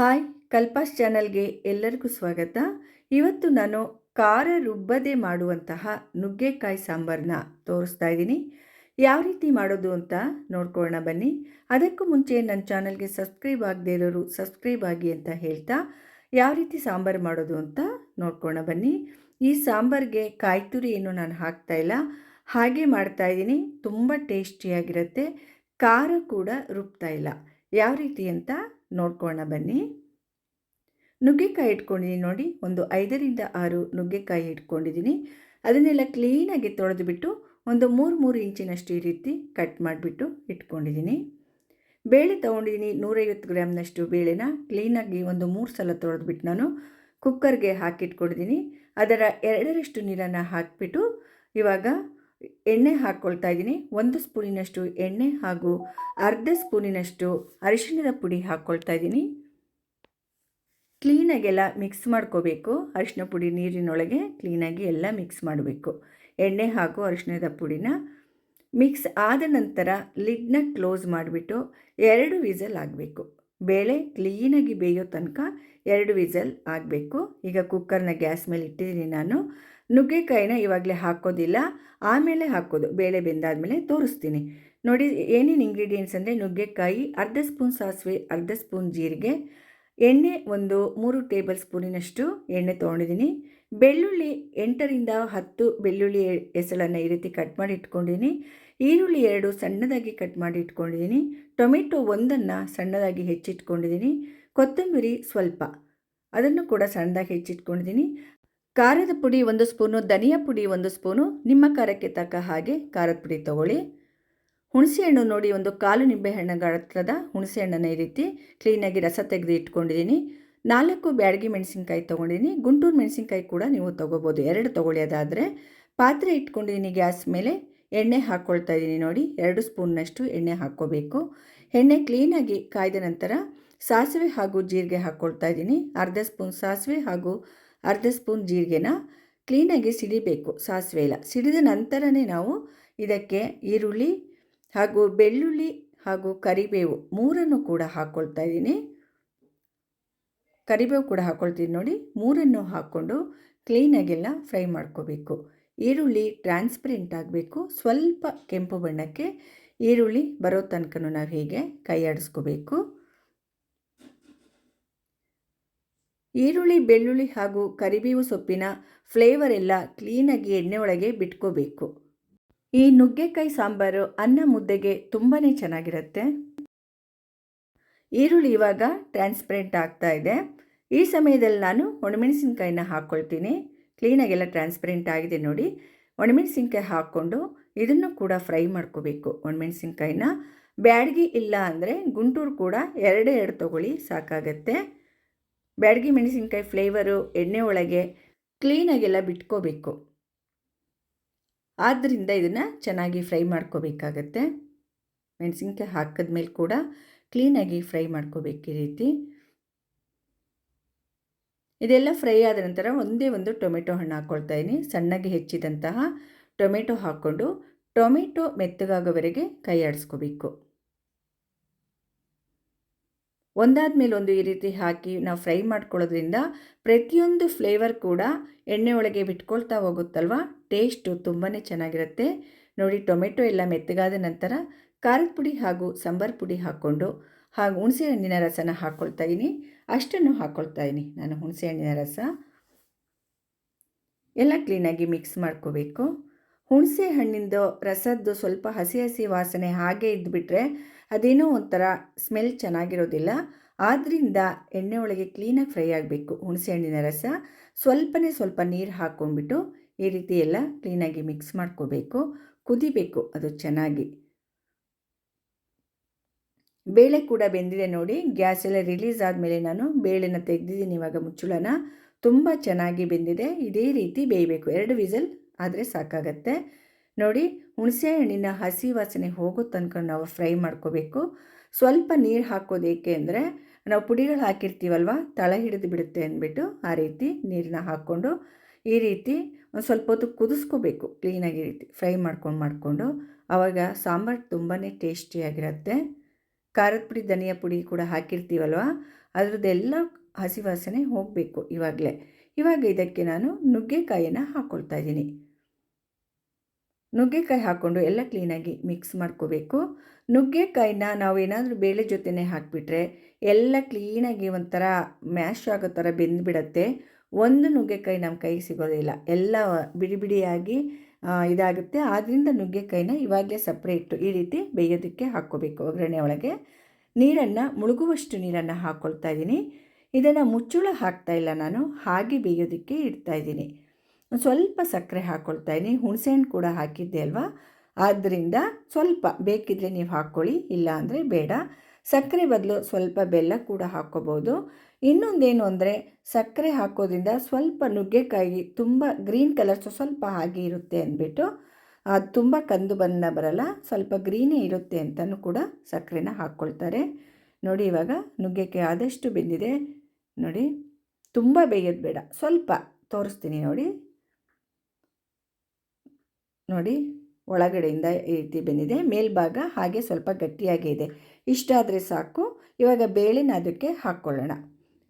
Hi ಕಲ್ಪಾಸ್ ಚಾನಲ್ಗೆ ಎಲ್ಲರಿಗೂ ಸ್ವಾಗತ. ಇವತ್ತು ನಾನು ಖಾರ ರುಬ್ಬದೆ ಮಾಡುವಂತಹ ನುಗ್ಗೆಕಾಯಿ ಸಾಂಬಾರನ್ನ ತೋರಿಸ್ತಾ ಇದ್ದೀನಿ. ಯಾವ ರೀತಿ ಮಾಡೋದು ಅಂತ ನೋಡ್ಕೊಳ್ಳೋಣ ಬನ್ನಿ. ಅದಕ್ಕೂ ಮುಂಚೆ ನನ್ನ ಚಾನಲ್ಗೆ ಸಬ್ಸ್ಕ್ರೈಬ್ ಆಗದೇ ಇರೋರು ಸಬ್ಸ್ಕ್ರೈಬ್ ಆಗಿ ಅಂತ ಹೇಳ್ತಾ ಯಾವ ರೀತಿ ಸಾಂಬಾರು ಮಾಡೋದು ಅಂತ ನೋಡ್ಕೊಳ್ಳೋಣ ಬನ್ನಿ. ಈ ಸಾಂಬಾರಿಗೆ ಕಾಯಿ ತುರಿ ಏನು ನಾನು ಹಾಕ್ತಾ ಇಲ್ಲ. ಹಾಗೆ ಮಾಡ್ತಾ ಇದ್ದೀನಿ. ತುಂಬ ಟೇಸ್ಟಿಯಾಗಿರುತ್ತೆ. ಖಾರ ಕೂಡ ರುಬ್ತಾ ಇಲ್ಲ. ಯಾವ ರೀತಿ ಅಂತ ನೋಡ್ಕೊಳ್ಳೋಣ ಬನ್ನಿ. ನುಗ್ಗೆಕಾಯಿ ಇಟ್ಕೊಂಡಿದ್ದೀನಿ ನೋಡಿ, ಒಂದು ಐದರಿಂದ ಆರು ನುಗ್ಗೆಕಾಯಿ ಇಟ್ಕೊಂಡಿದ್ದೀನಿ ಅದನ್ನೆಲ್ಲ ಕ್ಲೀನಾಗಿ ತೊಳೆದುಬಿಟ್ಟು ಒಂದು ಮೂರು ಮೂರು ಇಂಚಿನಷ್ಟು ಈ ರೀತಿ ಕಟ್ ಮಾಡಿಬಿಟ್ಟು ಇಟ್ಕೊಂಡಿದ್ದೀನಿ ಬೇಳೆ ತೊಗೊಂಡಿದ್ದೀನಿ ನೂರೈವತ್ತು ಗ್ರಾಮ್ನಷ್ಟು ಬೇಳೆನ. ಕ್ಲೀನಾಗಿ ಒಂದು ಮೂರು ಸಲ ತೊಳೆದ್ಬಿಟ್ಟು ನಾನು ಕುಕ್ಕರ್ಗೆ ಹಾಕಿಟ್ಕೊಂಡಿದ್ದೀನಿ ಅದರ ಎರಡರಷ್ಟು ನೀರನ್ನು ಹಾಕಿಬಿಟ್ಟು ಇವಾಗ ಎಣ್ಣೆ ಹಾಕ್ಕೊಳ್ತಾ ಇದ್ದೀನಿ. ಒಂದು ಸ್ಪೂನಿನಷ್ಟು ಎಣ್ಣೆ ಹಾಗೂ ಅರ್ಧ ಸ್ಪೂನಿನಷ್ಟು ಅರಿಶಿಣದ ಪುಡಿ ಹಾಕ್ಕೊಳ್ತಾ ಇದ್ದೀನಿ. ಕ್ಲೀನಾಗೆಲ್ಲ ಮಿಕ್ಸ್ ಮಾಡ್ಕೋಬೇಕು. ಅರಿಶಿನ ಪುಡಿ ನೀರಿನೊಳಗೆ ಕ್ಲೀನಾಗಿ ಎಲ್ಲ ಮಿಕ್ಸ್ ಮಾಡಬೇಕು. ಎಣ್ಣೆ ಹಾಗೂ ಅರಿಶಿಣದ ಪುಡಿನ ಮಿಕ್ಸ್ ಆದ ನಂತರ ಲಿಡ್ನ ಕ್ಲೋಸ್ ಮಾಡಿಬಿಟ್ಟು ಎರಡು ವಿಸಲ್ ಆಗಬೇಕು ಬೇಳೆ ಕ್ಲೀನಾಗಿ ಬೇಯೋ ತನಕ ಎರಡು ವಿಸಲ್ ಆಗಬೇಕು. ಈಗ ಕುಕ್ಕರ್ನ ಗ್ಯಾಸ್ ಮೇಲೆ ಇಟ್ಟಿದ್ದೀನಿ ನಾನು. ನುಗ್ಗೆಕಾಯಿನ ಇವಾಗಲೇ ಹಾಕೋದಿಲ್ಲ. ಆಮೇಲೆ ಹಾಕೋದು. ಬೇಳೆ ಬೆಂದಾದಮೇಲೆ ತೋರಿಸ್ತೀನಿ. ನೋಡಿ, ಏನೇನು ಇಂಗ್ರೀಡಿಯೆಂಟ್ಸ್ ಅಂದರೆ ನುಗ್ಗೆಕಾಯಿ, ಅರ್ಧ ಸ್ಪೂನ್ ಸಾಸಿವೆ, ಅರ್ಧ ಸ್ಪೂನ್ ಜೀರಿಗೆ, ಎಣ್ಣೆ ಒಂದು ಮೂರು ಟೇಬಲ್ ಸ್ಪೂನಿನಷ್ಟು ಎಣ್ಣೆ ತೊಗೊಂಡಿದ್ದೀನಿ. ಬೆಳ್ಳುಳ್ಳಿ ಎಂಟರಿಂದ ಹತ್ತು ಬೆಳ್ಳುಳ್ಳಿ ಎಸಳನ್ನು ಈ ರೀತಿ ಕಟ್ ಮಾಡಿ ಇಟ್ಕೊಂಡಿದ್ದೀನಿ. ಈರುಳ್ಳಿ ಎರಡು ಸಣ್ಣದಾಗಿ ಕಟ್ ಮಾಡಿ ಇಟ್ಕೊಂಡಿದ್ದೀನಿ. ಟೊಮೆಟೊ ಒಂದನ್ನು ಸಣ್ಣದಾಗಿ ಹೆಚ್ಚಿಟ್ಕೊಂಡಿದ್ದೀನಿ. ಕೊತ್ತಂಬರಿ ಸ್ವಲ್ಪ ಅದನ್ನು ಕೂಡ ಸಣ್ಣದಾಗಿ ಹೆಚ್ಚಿಟ್ಕೊಂಡಿದ್ದೀನಿ. ಖಾರದ ಪುಡಿ ಒಂದು ಸ್ಪೂನು, ಧನಿಯಾ ಪುಡಿ ಒಂದು ಸ್ಪೂನು, ನಿಮ್ಮ ಖಾರಕ್ಕೆ ತಕ್ಕ ಹಾಗೆ ಖಾರದ ಪುಡಿ ತೊಗೊಳ್ಳಿ. ಹುಣಸೆಹಣ್ಣು ನೋಡಿ, ಒಂದು ಕಾಲು ನಿಂಬೆಹಣ್ಣು ಗಾತ್ರದ ಹುಣಸೆಹಣ್ಣನ್ನು ಈ ರೀತಿ ಕ್ಲೀನಾಗಿ ರಸ ತೆಗೆದು ಇಟ್ಕೊಂಡಿದ್ದೀನಿ. ನಾಲ್ಕು ಬ್ಯಾಡಗಿ ಮೆಣಸಿನ್ಕಾಯಿ ತೊಗೊಂಡಿದ್ದೀನಿ. ಗುಂಟೂರು ಮೆಣಸಿನ್ಕಾಯಿ ಕೂಡ ನೀವು ತೊಗೋಬೋದು. ಎರಡು ತೊಗೊಳ್ಳಿ ಪಾತ್ರೆ ಇಟ್ಕೊಂಡಿದ್ದೀನಿ ಗ್ಯಾಸ್ ಮೇಲೆ. ಎಣ್ಣೆ ಹಾಕ್ಕೊಳ್ತಾ ಇದ್ದೀನಿ ನೋಡಿ. ಎರಡು ಸ್ಪೂನ್ನಷ್ಟು ಎಣ್ಣೆ ಹಾಕ್ಕೋಬೇಕು. ಎಣ್ಣೆ ಕ್ಲೀನಾಗಿ ಕಾಯ್ದ ನಂತರ ಸಾಸಿವೆ ಹಾಗೂ ಜೀರಿಗೆ ಹಾಕ್ಕೊಳ್ತಾ ಇದ್ದೀನಿ. ಅರ್ಧ ಸ್ಪೂನ್ ಸಾಸಿವೆ ಹಾಗೂ ಅರ್ಧ ಸ್ಪೂನ್ ಜೀರಿಗೆನ ಕ್ಲೀನಾಗಿ ಸಿಡಿಬೇಕು ಸಾಸಿವೆ ಎಲ್ಲ. ಸಿಡಿದ ನಂತರನೇ ನಾವು ಇದಕ್ಕೆ ಈರುಳ್ಳಿ ಹಾಗೂ ಬೆಳ್ಳುಳ್ಳಿ ಹಾಗೂ ಕರಿಬೇವು ಮೂರನ್ನು ಕೂಡ ಹಾಕ್ಕೊಳ್ತಾ ಇದ್ದೀನಿ. ಕರಿಬೇವು ಕೂಡ ಹಾಕ್ಕೊಳ್ತೀನಿ ನೋಡಿ. ಮೂರನ್ನು ಹಾಕ್ಕೊಂಡು ಕ್ಲೀನಾಗೆಲ್ಲ ಫ್ರೈ ಮಾಡ್ಕೋಬೇಕು. ಈರುಳ್ಳಿ ಟ್ರಾನ್ಸ್ಪರೆಂಟ್ ಆಗಬೇಕು. ಸ್ವಲ್ಪ ಕೆಂಪು ಬಣ್ಣಕ್ಕೆ ಈರುಳ್ಳಿ ಬರೋ ತನಕ ನಾವು ಹೀಗೆ ಕೈ ಆಡಿಸ್ಕೋಬೇಕು. ಈರುಳ್ಳಿ, ಬೆಳ್ಳುಳ್ಳಿ ಹಾಗೂ ಕರಿಬೇವು ಸೊಪ್ಪಿನ ಫ್ಲೇವರ್ ಎಲ್ಲ ಕ್ಲೀನಾಗಿ ಎಣ್ಣೆ ಒಳಗೆ ಬಿಟ್ಕೋಬೇಕು. ಈ ನುಗ್ಗೆಕಾಯಿ ಸಾಂಬಾರು ಅನ್ನ ಮುದ್ದೆಗೆ ತುಂಬಾ ಚೆನ್ನಾಗಿರುತ್ತೆ. ಈರುಳ್ಳಿ ಇವಾಗ ಟ್ರಾನ್ಸ್ಪರೆಂಟ್ ಆಗ್ತಾ ಇದೆ. ಈ ಸಮಯದಲ್ಲಿ ನಾನು ಒಣಮೆಣಸಿನ್ಕಾಯಿನ ಹಾಕ್ಕೊಳ್ತೀನಿ ಕ್ಲೀನಾಗೆಲ್ಲ ಟ್ರಾನ್ಸ್ಪರೆಂಟ್ ಆಗಿದೆ ನೋಡಿ. ಒಣಮೆಣಸಿನ್ಕಾಯಿ ಹಾಕ್ಕೊಂಡು ಇದನ್ನು ಕೂಡ ಫ್ರೈ ಮಾಡ್ಕೋಬೇಕು ಒಣಮೆಣಸಿನ್ಕಾಯಿನ. ಬ್ಯಾಡ್ಗಿ ಇಲ್ಲ ಅಂದರೆ ಗುಂಟೂರು ಕೂಡ ಎರಡೇ ಎರಡು ತೊಗೊಳ್ಳಿ ಸಾಕಾಗತ್ತೆ. ಬ್ಯಾಡ್ಗಿ ಮೆಣಸಿನ್ಕಾಯಿ ಫ್ಲೇವರು ಎಣ್ಣೆ ಒಳಗೆ ಕ್ಲೀನಾಗೆಲ್ಲ ಬಿಟ್ಕೋಬೇಕು. ಆದ್ದರಿಂದ ಇದನ್ನು ಚೆನ್ನಾಗಿ ಫ್ರೈ ಮಾಡ್ಕೋಬೇಕಾಗತ್ತೆ. ಮೆಣಸಿನ್ಕಾಯಿ ಹಾಕಿದ್ಮೇಲೆ ಕೂಡ ಕ್ಲೀನಾಗಿ ಫ್ರೈ ಮಾಡ್ಕೋಬೇಕು ಈ ರೀತಿ. ಇದೆಲ್ಲ ಫ್ರೈ ಆದ ನಂತರ ಒಂದೇ ಒಂದು ಟೊಮೆಟೊ ಹಣ್ಣು ಹಾಕ್ಕೊಳ್ತಾ ಇದ್ದೀನಿ ಸಣ್ಣಗೆ ಹೆಚ್ಚಿದಂತಹ ಟೊಮೆಟೊ ಹಾಕ್ಕೊಂಡು ಟೊಮೆಟೊ ಮೆತ್ತಗಾಗೋವರೆಗೆ ಕೈ ಆಡಿಸ್ಕೋಬೇಕು. ಒಂದಾದ ಮೇಲೆ ಒಂದು ಈ ರೀತಿ ಹಾಕಿ ನಾವು ಫ್ರೈ ಮಾಡ್ಕೊಳ್ಳೋದ್ರಿಂದ ಪ್ರತಿಯೊಂದು ಫ್ಲೇವರ್ ಕೂಡ ಎಣ್ಣೆ ಒಳಗೆ ಬಿಟ್ಕೊಳ್ತಾ ಹೋಗುತ್ತಲ್ವ? ಟೇಸ್ಟು ತುಂಬಾ ಚೆನ್ನಾಗಿರುತ್ತೆ. ನೋಡಿ ಟೊಮೆಟೊ ಎಲ್ಲ ಮೆತ್ತಗಾದ ನಂತರ ಖಾರದ ಪುಡಿ ಹಾಗೂ ಸಾಂಬಾರು ಪುಡಿ ಹಾಕ್ಕೊಂಡು ಹಾಗೂ ಹುಣಸೆ ಹಣ್ಣಿನ ರಸನ ಹಾಕ್ಕೊಳ್ತಾ ಇದ್ದೀನಿ. ಅಷ್ಟನ್ನು ಹಾಕ್ಕೊಳ್ತಾ ಇದ್ದೀನಿ. ನಾನು ಹುಣಸೆ ಹಣ್ಣಿನ ರಸ. ಎಲ್ಲ ಕ್ಲೀನಾಗಿ ಮಿಕ್ಸ್ ಮಾಡ್ಕೋಬೇಕು. ಹುಣಸೆ ಹಣ್ಣಿಂದು ರಸದ್ದು ಸ್ವಲ್ಪ ಹಸಿ ಹಸಿ ವಾಸನೆ ಹಾಗೆ ಇದ್ದುಬಿಟ್ರೆ ಅದೇನೋ ಒಂಥರ ಸ್ಮೆಲ್ ಚೆನ್ನಾಗಿರೋದಿಲ್ಲ. ಆದ್ದರಿಂದ ಎಣ್ಣೆ ಒಳಗೆ ಕ್ಲೀನಾಗಿ ಫ್ರೈ ಆಗಬೇಕು ಹುಣಸೆ ಹಣ್ಣಿನ ರಸ. ಸ್ವಲ್ಪನೇ ಸ್ವಲ್ಪ ನೀರು ಹಾಕ್ಕೊಂಡ್ಬಿಟ್ಟು ಈ ರೀತಿ ಎಲ್ಲ ಕ್ಲೀನಾಗಿ ಮಿಕ್ಸ್ ಮಾಡ್ಕೋಬೇಕು. ಕುದಿಬೇಕು ಅದು ಚೆನ್ನಾಗಿ. ಬೇಳೆ ಕೂಡ ಬೆಂದಿದೆ ನೋಡಿ. ಗ್ಯಾಸ್ ಎಲ್ಲ ರಿಲೀಸ್ ಆದಮೇಲೆ ನಾನು ಬೇಳೆನ ತೆಗೆದಿದ್ದೀನಿ ಇವಾಗ ಮುಚ್ಚಳನ. ತುಂಬ ಚೆನ್ನಾಗಿ ಬೆಂದಿದೆ. ಇದೇ ರೀತಿ ಬೇಯಬೇಕು. ಎರಡು ವಿಸಲ್ ಆದರೆ ಸಾಕಾಗತ್ತೆ. ನೋಡಿ, ಹುಣಸೆ ಹಣ್ಣಿನ ಹಸಿ ವಾಸನೆ ಹೋಗೋ ತನಕ ನಾವು ಫ್ರೈ ಮಾಡ್ಕೋಬೇಕು. ಸ್ವಲ್ಪ ನೀರು ಹಾಕೋದು ಏಕೆ ಅಂದರೆ, ನಾವು ಪುಡಿಗಳು ಹಾಕಿರ್ತೀವಲ್ವ, ತಳ ಹಿಡಿದು ಬಿಡುತ್ತೆ ಅಂದ್ಬಿಟ್ಟು ಆ ರೀತಿ ನೀರನ್ನ ಹಾಕ್ಕೊಂಡು ಈ ರೀತಿ ಒಂದು ಸ್ವಲ್ಪ ಹೊತ್ತು ಕುದಿಸ್ಕೋಬೇಕು. ಕ್ಲೀನಾಗಿ ರೀತಿ ಫ್ರೈ ಮಾಡ್ಕೊಂಡು ಮಾಡಿಕೊಂಡು. ಆವಾಗ ಸಾಂಬಾರು ತುಂಬಾ ಟೇಸ್ಟಿಯಾಗಿರುತ್ತೆ ಖಾರದ ಪುಡಿ, ಧನಿಯಾ ಪುಡಿ ಕೂಡ ಹಾಕಿರ್ತೀವಲ್ವ? ಅದರದ್ದೆಲ್ಲ ಹಸಿ ವಾಸನೆ ಹೋಗಬೇಕು ಇವಾಗಲೇ. ಇವಾಗ ಇದಕ್ಕೆ ನಾನು ನುಗ್ಗೆಕಾಯಿನ ಹಾಕ್ಕೊಳ್ತಾ ಇದ್ದೀನಿ. ನುಗ್ಗೆಕಾಯಿ ಹಾಕ್ಕೊಂಡು ಎಲ್ಲ ಕ್ಲೀನಾಗಿ ಮಿಕ್ಸ್ ಮಾಡ್ಕೋಬೇಕು. ನುಗ್ಗೆಕಾಯಿನ ನಾವು ಏನಾದರೂ ಬೇಳೆ ಜೊತೆನೇ ಹಾಕಿಬಿಟ್ರೆ ಎಲ್ಲ ಕ್ಲೀನಾಗಿ ಒಂಥರ ಮ್ಯಾಶ್ ಆಗೋ ಥರ ಬೆಂದುಬಿಡತ್ತೆ. ಒಂದು ನುಗ್ಗೆಕಾಯಿ ನಮ್ಮ ಕೈಗೆ ಸಿಗೋದಿಲ್ಲ ಎಲ್ಲ ಬಿಡಿ ಬಿಡಿಯಾಗಿ ಇದಾಗುತ್ತೆ. ಆದ್ದರಿಂದ ನುಗ್ಗೆಕಾಯಿನ ಇವಾಗಲೇ ಸಪ್ರೇಟು ಈ ರೀತಿ ಬೇಯೋದಕ್ಕೆ ಹಾಕ್ಕೋಬೇಕು ಒಗ್ಗರಣೆ ಒಳಗೆ. ನೀರನ್ನು ಮುಳುಗುವಷ್ಟು ನೀರನ್ನು ಹಾಕ್ಕೊಳ್ತಾ ಇದ್ದೀನಿ. ಇದನ್ನು ಮುಚ್ಚುಳ ಹಾಕ್ತಾ ಇಲ್ಲ ನಾನು, ಹಾಗೆ ಬೇಯೋದಕ್ಕೆ ಇಡ್ತಾ ಇದ್ದೀನಿ. ಸ್ವಲ್ಪ ಸಕ್ಕರೆ ಹಾಕ್ಕೊಳ್ತಾ ಇದ್ದೀನಿ. ಹುಣಸೆಹಣ್ಣು ಕೂಡ ಹಾಕಿದ್ದೆ ಅಲ್ವಾ? ಆದ್ದರಿಂದ ಸ್ವಲ್ಪ ಬೇಕಿದ್ದರೆ ನೀವು ಹಾಕ್ಕೊಳ್ಳಿ ಇಲ್ಲ ಅಂದರೆ ಬೇಡ. ಸಕ್ಕರೆ ಬದಲು ಸ್ವಲ್ಪ ಬೆಲ್ಲ ಕೂಡ ಹಾಕ್ಕೋಬೋದು. ಇನ್ನೊಂದೇನು ಅಂದರೆ ಸಕ್ಕರೆ ಹಾಕೋದ್ರಿಂದ ಸ್ವಲ್ಪ ನುಗ್ಗೆಕಾಯಿ ತುಂಬ ಗ್ರೀನ್ ಕಲರ್ ಸ್ವಲ್ಪ ಹಾಗೆ ಇರುತ್ತೆ ಅಂದ್ಬಿಟ್ಟು ಅದು ತುಂಬ ಕಂದು ಬಣ್ಣ ಬರಲ್ಲ, ಸ್ವಲ್ಪ ಗ್ರೀನೇ ಇರುತ್ತೆ ಅಂತಲೂ ಕೂಡ ಸಕ್ಕರೆನ ಹಾಕ್ಕೊಳ್ತಾರೆ. ನೋಡಿ ಇವಾಗ ನುಗ್ಗೆಕಾಯಿ ಆದಷ್ಟು ಬೆಂದಿದೆ. ನೋಡಿ, ತುಂಬ ಬೇಯೋದು ಬೇಡ, ಸ್ವಲ್ಪ ತೋರಿಸ್ತೀನಿ ನೋಡಿ. ನೋಡಿ, ಒಳಗಡೆಯಿಂದ ಈ ರೀತಿ ಬೆಂದಿದೆ, ಮೇಲ್ಭಾಗ ಹಾಗೆ ಸ್ವಲ್ಪ ಗಟ್ಟಿಯಾಗಿ ಇದೆ. ಇಷ್ಟಾದರೆ ಸಾಕು, ಇವಾಗ ಬೇಳೆನ ಅದಕ್ಕೆ ಹಾಕ್ಕೊಳ್ಳೋಣ.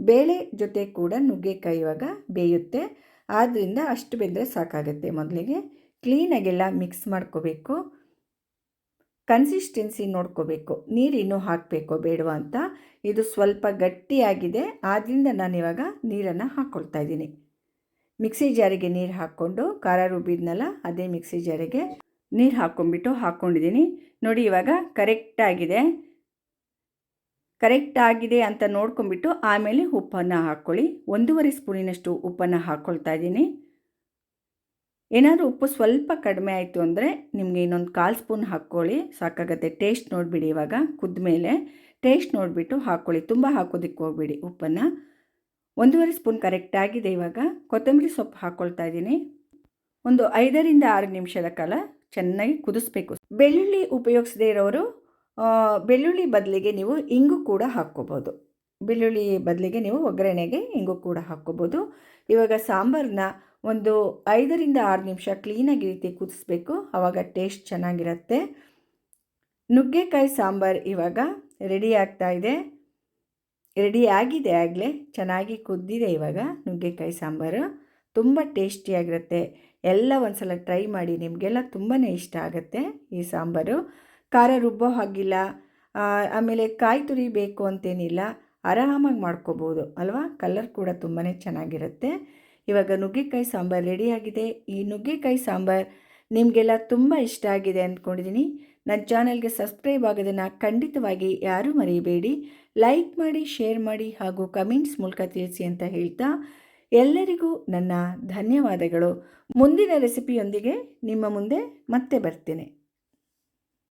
ಬೇಳೆ ಜೊತೆ ಕೂಡ ನುಗ್ಗೆಕಾಯಿ ಇವಾಗ ಬೇಯುತ್ತೆ. ಆದ್ದರಿಂದ ಅಷ್ಟು ಬೆಂದರೆ ಸಾಕಾಗುತ್ತೆ ಮೊದಲಿಗೆ. ಕ್ಲೀನಾಗೆಲ್ಲ ಮಿಕ್ಸ್ ಮಾಡ್ಕೋಬೇಕು. ಕನ್ಸಿಸ್ಟೆನ್ಸಿ ನೋಡ್ಕೋಬೇಕು. ನೀರಿನ್ನು ಹಾಕಬೇಕು ಬೇಡವಾ ಅಂತ. ಇದು ಸ್ವಲ್ಪ ಗಟ್ಟಿಯಾಗಿದೆ. ಆದ್ದರಿಂದ ನಾನಿವಾಗ ನೀರನ್ನು ಹಾಕ್ಕೊಳ್ತಾ ಇದ್ದೀನಿ. ಮಿಕ್ಸಿ ಜಾರಿಗೆ ನೀರು ಹಾಕ್ಕೊಂಡು, ಖಾರ ರುಬ್ಬಿದ್ನಲ್ಲ, ಅದೇ ಮಿಕ್ಸಿ ಜಾರಿಗೆ ನೀರು ಹಾಕ್ಕೊಂಡ್ಬಿಟ್ಟು ಹಾಕ್ಕೊಂಡಿದ್ದೀನಿ ನೋಡಿ ಇವಾಗ ಕರೆಕ್ಟಾಗಿದೆ ಕರೆಕ್ಟ್ ಆಗಿದೆ ಅಂತ ನೋಡ್ಕೊಂಬಿಟ್ಟು ಆಮೇಲೆ ಉಪ್ಪನ್ನು ಹಾಕ್ಕೊಳ್ಳಿ. ಒಂದೂವರೆ ಸ್ಪೂನಿನಷ್ಟು ಉಪ್ಪನ್ನು ಹಾಕ್ಕೊಳ್ತಾ ಇದ್ದೀನಿ. ಏನಾದರೂ ಉಪ್ಪು ಸ್ವಲ್ಪ ಕಡಿಮೆ ಆಯಿತು ಅಂದರೆ ನಿಮಗೆ ಇನ್ನೊಂದು ಕಾಲು ಸ್ಪೂನ್ ಹಾಕ್ಕೊಳ್ಳಿ. ಸಾಕಾಗತ್ತೆ. ಟೇಸ್ಟ್ ನೋಡಿಬಿಡಿ ಇವಾಗ. ಕುದ್ದ ಮೇಲೆ ಟೇಸ್ಟ್ ನೋಡಿಬಿಟ್ಟು ಹಾಕ್ಕೊಳ್ಳಿ. ತುಂಬ ಹಾಕೋದಕ್ಕೆ ಹೋಗ್ಬಿಡಿ ಉಪ್ಪನ್ನು. ಒಂದೂವರೆ ಸ್ಪೂನ್ ಕರೆಕ್ಟಾಗಿದೆ ಇವಾಗ. ಕೊತ್ತಂಬರಿ ಸೊಪ್ಪು ಹಾಕ್ಕೊಳ್ತಾ ಇದ್ದೀನಿ. ಒಂದು ಐದರಿಂದ ಆರು ನಿಮಿಷದ ಕಾಲ ಚೆನ್ನಾಗಿ ಕುದಿಸ್ಬೇಕು. ಬೆಳ್ಳುಳ್ಳಿ ಉಪಯೋಗಿಸದೇ ಇರೋರು ಬೆಳ್ಳುಳ್ಳಿ ಬದಲಿಗೆ ನೀವು ಇಂಗು ಕೂಡ ಹಾಕ್ಕೋಬೋದು. ಬೆಳ್ಳುಳ್ಳಿ ಬದಲಿಗೆ ನೀವು ಒಗ್ಗರಣೆಗೆ ಇಂಗು ಕೂಡ ಹಾಕ್ಕೋಬೋದು. ಇವಾಗ ಸಾಂಬಾರನ್ನ ಒಂದು ಐದರಿಂದ ಆರು ನಿಮಿಷ ಕ್ಲೀನಾಗಿ ರೀತಿ ಕುದಿಸ್ಬೇಕು. ಆವಾಗ ಟೇಸ್ಟ್ ಚೆನ್ನಾಗಿರುತ್ತೆ. ನುಗ್ಗೆಕಾಯಿ ಸಾಂಬಾರು ಇವಾಗ ರೆಡಿ ಆಗ್ತಾ ಇದೆ. ರೆಡಿ ಆಗಿದೆ ಆಗಲೇ. ಚೆನ್ನಾಗಿ ಕುದ್ದಿದೆ ಇವಾಗ ನುಗ್ಗೆಕಾಯಿ ಸಾಂಬಾರು. ತುಂಬ ಟೇಸ್ಟಿಯಾಗಿರುತ್ತೆ ಎಲ್ಲ ಒಂದು ಸಲ ಟ್ರೈ ಮಾಡಿ. ನಿಮಗೆಲ್ಲ ತುಂಬಾ ಇಷ್ಟ ಆಗುತ್ತೆ ಈ ಸಾಂಬಾರು. ಖಾರ ರುಬ್ಬೋ ಹಾಗಿಲ್ಲ. ಆಮೇಲೆ ಕಾಯಿ ತುರಿ ಬೇಕು ಅಂತೇನಿಲ್ಲ. ಆರಾಮಾಗಿ ಮಾಡ್ಕೋಬೋದು, ಅಲ್ವಾ? ಕಲರ್ ಕೂಡ ತುಂಬಾ ಚೆನ್ನಾಗಿರುತ್ತೆ. ಇವಾಗ ನುಗ್ಗೆಕಾಯಿ ಸಾಂಬಾರು ರೆಡಿಯಾಗಿದೆ ಈ ನುಗ್ಗೆಕಾಯಿ ಸಾಂಬಾರು ನಿಮಗೆಲ್ಲ ತುಂಬ ಇಷ್ಟ ಆಗಿದೆ ಅಂದ್ಕೊಂಡಿದ್ದೀನಿ ನನ್ನ ಚಾನಲ್ಗೆ ಸಬ್ಸ್ಕ್ರೈಬ್ ಆಗೋದನ್ನು ಖಂಡಿತವಾಗಿ ಯಾರೂ ಮರೆಯಬೇಡಿ ಲೈಕ್ ಮಾಡಿ, ಶೇರ್ ಮಾಡಿ ಹಾಗೂ ಕಮೆಂಟ್ಸ್ ಮೂಲಕ ತಿಳಿಸಿ ಅಂತ ಹೇಳ್ತಾ ಎಲ್ಲರಿಗೂ ನನ್ನ ಧನ್ಯವಾದಗಳು. ಮುಂದಿನ ರೆಸಿಪಿಯೊಂದಿಗೆ ನಿಮ್ಮ ಮುಂದೆ ಮತ್ತೆ ಬರ್ತೇನೆ.